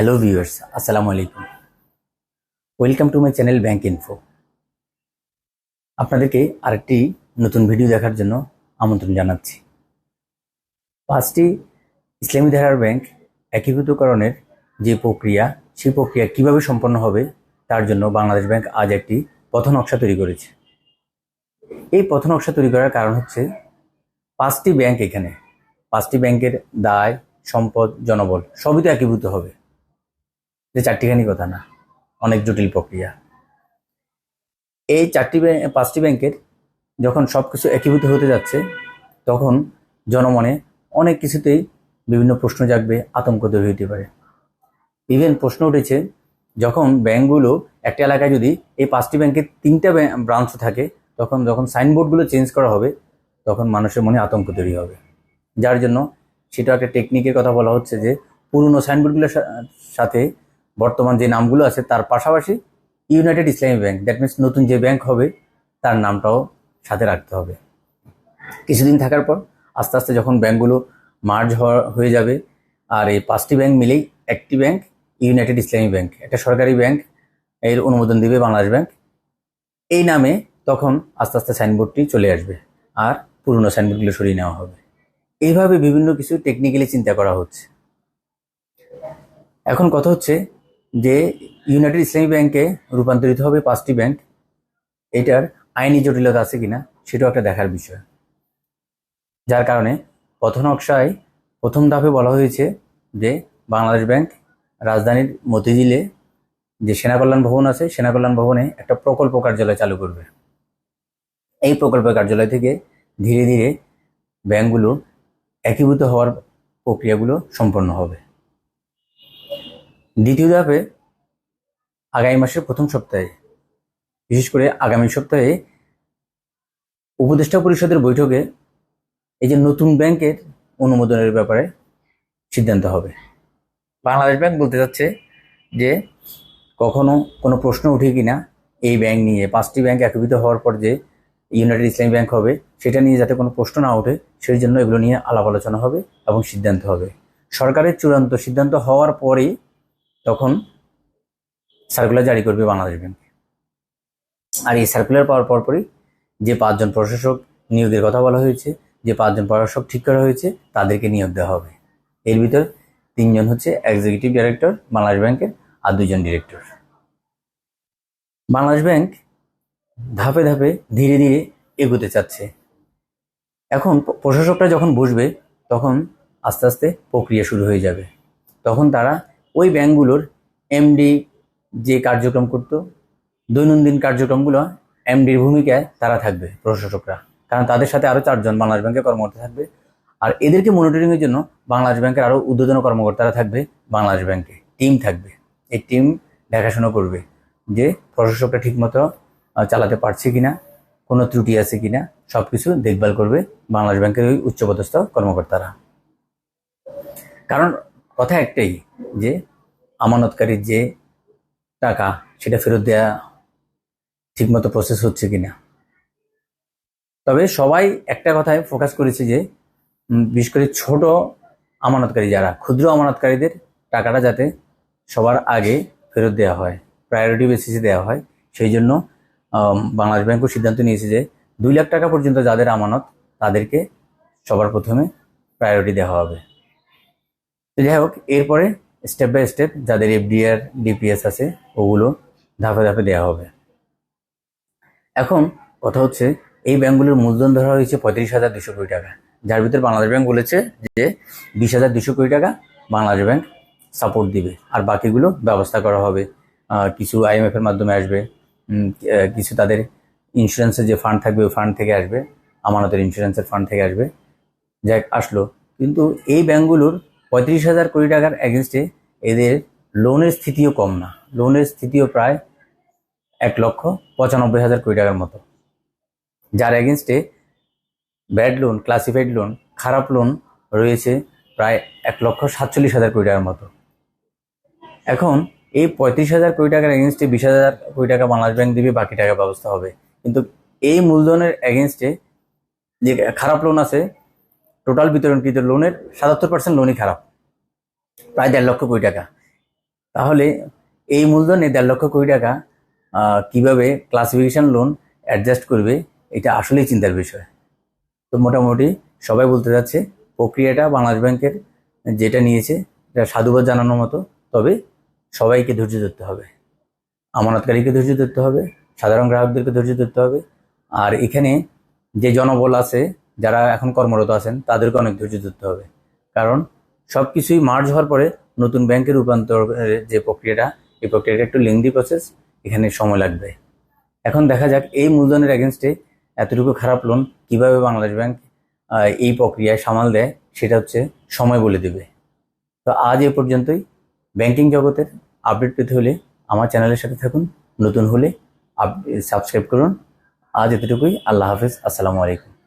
Hello viewers আসসালামু আলাইকুম welcome to my channel bank info আপনাদেরকে আরেকটি নতুন ভিডিও দেখার জন্য আমন্ত্রণ জানাচ্ছি। পাঁচটি ইসলামী ধারার ব্যাংক একীভূতকরণের যে প্রক্রিয়া, সেই প্রক্রিয়া কীভাবে সম্পন্ন হবে, তার জন্য বাংলাদেশ ব্যাংক আজ একটি পথ নকশা তৈরি করেছে। এই পথ নকশা তৈরি করার কারণ হচ্ছে, পাঁচটি ব্যাংক এখানে, পাঁচটি ব্যাংকের দায়, সম্পদ, জনবল, সবই তো একীভূত হবে। যে চারটিখানি কথা না, অনেক জটিল প্রক্রিয়া। এই চারটি পাঁচটি ব্যাংকের যখন সব কিছু একীভূত হতে যাচ্ছে, তখন জনমনে অনেক কিছুতেই বিভিন্ন প্রশ্ন জাগবে, আতঙ্ক তৈরি হতে পারে। ইভেন প্রশ্ন উঠেছে, যখন ব্যাংকগুলো একটা এলাকায় যদি এই পাঁচটি ব্যাংকের তিনটা ব্রাঞ্চ থাকে, তখন, যখন সাইনবোর্ডগুলো চেঞ্জ করা হবে, তখন মানুষের মনে আতঙ্ক তৈরি হবে। যার জন্য সেটা একটা টেকনিকের কথা বলা হচ্ছে যে, পুরনো সাইনবোর্ডগুলোর সাথে বর্তমান যে নামগুলো আছে, তার পাশাপাশি United Islami bank that means নতুন যে ব্যাংক হবে, তার নামটাও সাথে রাখতে হবে। কিছুদিন থাকার পর আস্তে আস্তে যখন ব্যাংকগুলো মার্জ হয়ে যাবে, আর এই পাঁচটি ব্যাংক মিলেই একটি ব্যাংক ইউনাইটেড ইসলামী ব্যাংক একটা সরকারি ব্যাংক এর অনুমোদন দিবে বাংলাদেশ ব্যাংক এই নামে তখন আস্তে আস্তে সাইনবোর্ডটি চলে আসবে, আর পুরনো সাইনবোর্ডগুলো সরিয়ে নেওয়া হবে। এইভাবে বিভিন্ন কিছু টেকনিক্যালি চিন্তা করা হচ্ছে। এখন কথা হচ্ছে যে ইউনাইটেড ইসলামী ব্যাংকে রূপান্তরিত হবে পাঁচটি ব্যাংক এটার আইনি জটিলতা আছে কিনা সেটাও একটা দেখার বিষয়। যার কারণে পথ নকশায় প্রথম ধাপে বলা হয়েছে যে বাংলাদেশ ব্যাংক রাজধানীর মতিঝিলে যে সেনা কল্যাণ ভবন আছে সেনা কল্যাণ ভবনে একটা প্রকল্প কার্যালয় চালু করবে। এই প্রকল্প কার্যালয় থেকে ধীরে ধীরে ব্যাংকগুলো একীভূত হওয়ার প্রক্রিয়াগুলো সম্পন্ন হবে। দ্বিতীয় ধাপে আগামী মাসের প্রথম সপ্তাহে, বিশেষ করে আগামী সপ্তাহে উপদেষ্টা পরিষদের বৈঠকে এই যে নতুন ব্যাংকের অনুমোদনের ব্যাপারে সিদ্ধান্ত হবে। বাংলাদেশ ব্যাংক বলতে যাচ্ছে যে কখনো কোনো প্রশ্ন উঠে কিনা এই ব্যাংক নিয়ে, পাঁচটি ব্যাংক একীভূত হওয়ার পর যে ইউনাইটেড ইসলামী ব্যাংক হবে, সেটা নিয়ে যাতে কোনো প্রশ্ন না ওঠে, সেই জন্য এগুলো নিয়ে আলাপ আলোচনা হবে এবং সিদ্ধান্ত হবে। সরকারের চূড়ান্ত সিদ্ধান্ত হওয়ার পরেই তখন সার্কুলার জারি করবে বাংলাদেশ ব্যাংক আর এই সার্কুলার পাওয়ার পরপরই যে পাঁচজন প্রশাসক নিয়োগের কথা বলা হয়েছে, যে পাঁচজন প্রশাসক ঠিক করা হয়েছে, তাদেরকে নিয়োগ দেওয়া হবে। এর ভিতর তিনজন হচ্ছে এক্সিকিউটিভ ডাইরেক্টর বাংলাদেশ ব্যাংকের আর দুজন ডিরেক্টর বাংলাদেশ ব্যাংক ধাপে ধাপে ধীরে ধীরে এগোতে চাচ্ছে। এখন প্রশাসকরা যখন বসবে, তখন আস্তে আস্তে প্রক্রিয়া শুরু হয়ে যাবে। তখন তারা ওই ব্যাংকগুলোর এমডি যে কার্যক্রম করত, দৈনন্দিন কার্যক্রমগুলো এমডির ভূমিকায় তারা থাকবে প্রশাসকরা। কারণ তাদের সাথে আরও চারজন বাংলাদেশ ব্যাংকের কর্মকর্তা থাকবে। আর এদেরকে মনিটরিংয়ের জন্য বাংলাদেশ ব্যাংকের আরও উদ্বোধন কর্মকর্তারা থাকবে, বাংলাদেশ ব্যাংকে। টিম থাকবে। এই টিম দেখাশোনা করবে যে প্রশাসকরা ঠিকমতো চালাতে পারছে কিনা, কোনো ত্রুটি আছে কিনা সব কিছু দেখভাল করবে বাংলাদেশ ব্যাংকের ওই উচ্চপদস্থ কর্মকর্তারা। কারণ কথা একটাই যে আমানতকারীর যে টাকা সেটা ফেরত দেওয়া ঠিকমতো প্রসেস হচ্ছে কিনা। তবে সবাই একটা কথায় ফোকাস করেছে যে বিশেষ করে ছোট আমানতকারী যারা, ক্ষুদ্র আমানতকারীদের টাকাটা যাতে সবার আগে ফেরত দেওয়া হয় প্রায়োরিটি বেসিসে দেওয়া হয়, সেই জন্য বাংলাদেশ ব্যাংকও সিদ্ধান্ত নিয়েছে যে দুই লাখ টাকা পর্যন্ত যাদের আমানত, তাদেরকে সবার প্রথমে প্রায়োরিটি দেওয়া হবে। যাই হোক, এরপরে স্টেপ বাই স্টেপ যাদের এফডিআর ডিপিএস আছে, ওগুলো ধাপে ধাপে দেওয়া হবে। এখন কথা হচ্ছে, এই ব্যাংকগুলোর মূলধন ধরা হয়েছে পঁয়ত্রিশ হাজার দুশো কোটি টাকা। যার ভিতরে বাংলাদেশ ব্যাংক বলেছে যে বিশ হাজার দুশো কোটি টাকা বাংলাদেশ ব্যাংক সাপোর্ট দিবে। আর বাকিগুলো ব্যবস্থা করা হবে। কিছু আইএমএফ এর মাধ্যমে আসবে। কিছু তাদের ইন্স্যুরেন্সের যে ফান্ড থাকবে, ওই ফান্ড থেকে আসবে। আমানতের ইন্স্যুরেন্সের ফান্ড থেকে আসবে। যাই আসলো। কিন্তু এই ব্যাংকগুলোর পঁয়ত্রিশ হাজার কোটি টাকার এগেনস্টে এদের লোনের স্থিতিও কম না। লোনের স্থিতিও প্রায় এক লক্ষ পঁচানব্বই হাজার কোটি টাকার মতো। যার এগেনস্টে ব্যাড লোন ক্লাসিফাইড লোন খারাপ লোন রয়েছে প্রায় এক লক্ষ সাতচল্লিশ হাজার কোটি টাকার মতো। এখন এই পঁয়ত্রিশ হাজার কোটি টাকার এগেনস্টে বিশ হাজার কোটি টাকা বাংলাদেশ ব্যাংক দিবে, বাকি টাকা ব্যবস্থা হবে। কিন্তু এই মূলধনের এগেনস্টে যে খারাপ লোন আছে টোটাল বিতরণকৃত লোনের সাতাত্তর পার্সেন্ট লোনই খারাপ। প্রায় দেড় লক্ষ কোটি টাকা। তাহলে এই মূলধনে দেড় লক্ষ কোটি টাকা কীভাবে ক্লাসিফিকেশন লোন অ্যাডজাস্ট করবে, এটা আসলেই চিন্তার বিষয়। তো মোটামুটি সবাই বলতে যাচ্ছে, প্রক্রিয়াটা বাংলাদেশ ব্যাংকের যেটা নিয়েছে, এটা সাধুবাদ জানানোর মতো, তবে সবাইকে ধৈর্য ধরতে হবে। আমানতকারীকে ধৈর্য ধরতে হবে, সাধারণ গ্রাহকদেরকে ধৈর্য ধরতে হবে। আর এখানে যে জনবল আছে যারা এখন কর্মরত আছেন, তাদেরকে অনেক ধৈর্য ধরতে হবে। কারণ সব কিছুই মার্জ হওয়ার পরে নতুন ব্যাংকে রূপান্তর যে প্রক্রিয়াটা, এই প্রক্রিয়াটা একটু লেংদি প্রসেস এখানে সময় লাগবে। এখন দেখা যাক এই মূলধনের এগেনস্টে এতটুকু খারাপ লোন কীভাবে বাংলাদেশ ব্যাংক এই প্রক্রিয়ায় সামাল দেয়, সেটা হচ্ছে সময় বলে দেবে। তো আজ এ পর্যন্তই। ব্যাংকিং জগতের আপডেট পেতে হলে আমার চ্যানেলের সাথে থাকুন। নতুন হলে সাবস্ক্রাইব করুন। আজ এতটুকুই। আল্লাহ হাফিজ। আসসালামু আলাইকুম।